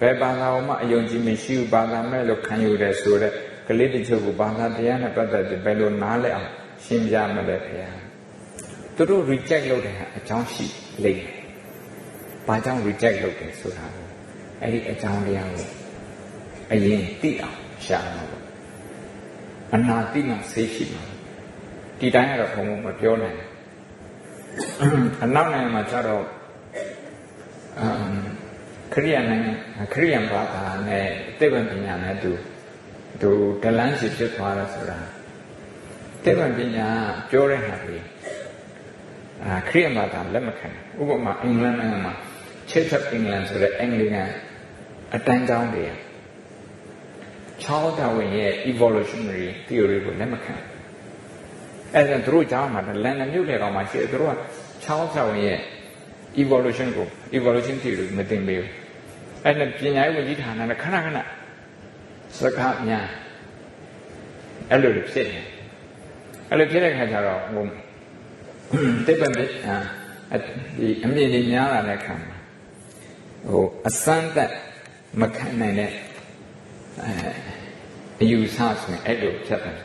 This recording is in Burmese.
ဘယ်ဘာသာမှအယုံကြည်မရှိဘူးဘာသာမဲ့လို့ခံယူတယ်ဆိုတော့ကလေးတချို့ကဘာသာတရားနဲ့ပတ်သက်ပြီးဘယ်လိုနားလဲအောင်ရှင်းပြမလဲခင်ဗျာသူတို့ reject လုပ်တယ်ဟာအကြောင်းရှိလိမ့်မယ်။ဘာကြောင့် reject လုပ်တယ်ဆိုတာကိုအဲ့ဒီအကြောင်းတရားကိုအရင်သိအောင်ရှာမှာပေါ့။အနာတိမှဆေးရှိမှာဒီတိုင်းကတော့ဘုံဘုံမပြောနိုင်ဘူး။အနောက်နိုင်ငံမှာကျတော့အမ် ခရိယန်နိုင်ငံခရိယန်ဘာသာနဲ့သိပ္ပံပညာနဲ့သူသူဒလန်းစီဖြစ်သွားတာဆိုတာသိပ္ပံပညာပြောတဲ့ဟာတွေအာခရိယန်ဘာသာလက်မခံဥပမာအင်္ဂလန်နိုင်ငံမှာ Church of England ဆိုတဲ့အင်္ဂလိကန်အတန်းကျောင်းတွေ Charles Darwin ရဲ့ evolutionary theory ကိုလက်မခံအဲ့ဒါသူတို့ကျောင်းမှာလန်ဒန်မြို့လေကောင်မှာရှိတယ်သူတို့က Charles Darwin ရဲ့ evolution ကို evolution theory မသိပေးဘူး အဲ့ဒါပညာရေးဝန်ကြီးဌာနနဲ့ခဏခဏစကားများအဲ့လိုဖြစ်နေအဲ့လိုဖြစ်တဲ့ခါကျတော့ဟိုတိပ္ပံအာဒီအမြင်ကြီးများလာတဲ့ခါမှာဟိုအစမ်းသက်မခံနိုင်တဲ့အဲအယူဆဆိုရင်အဲ့လိုဖြစ်တယ်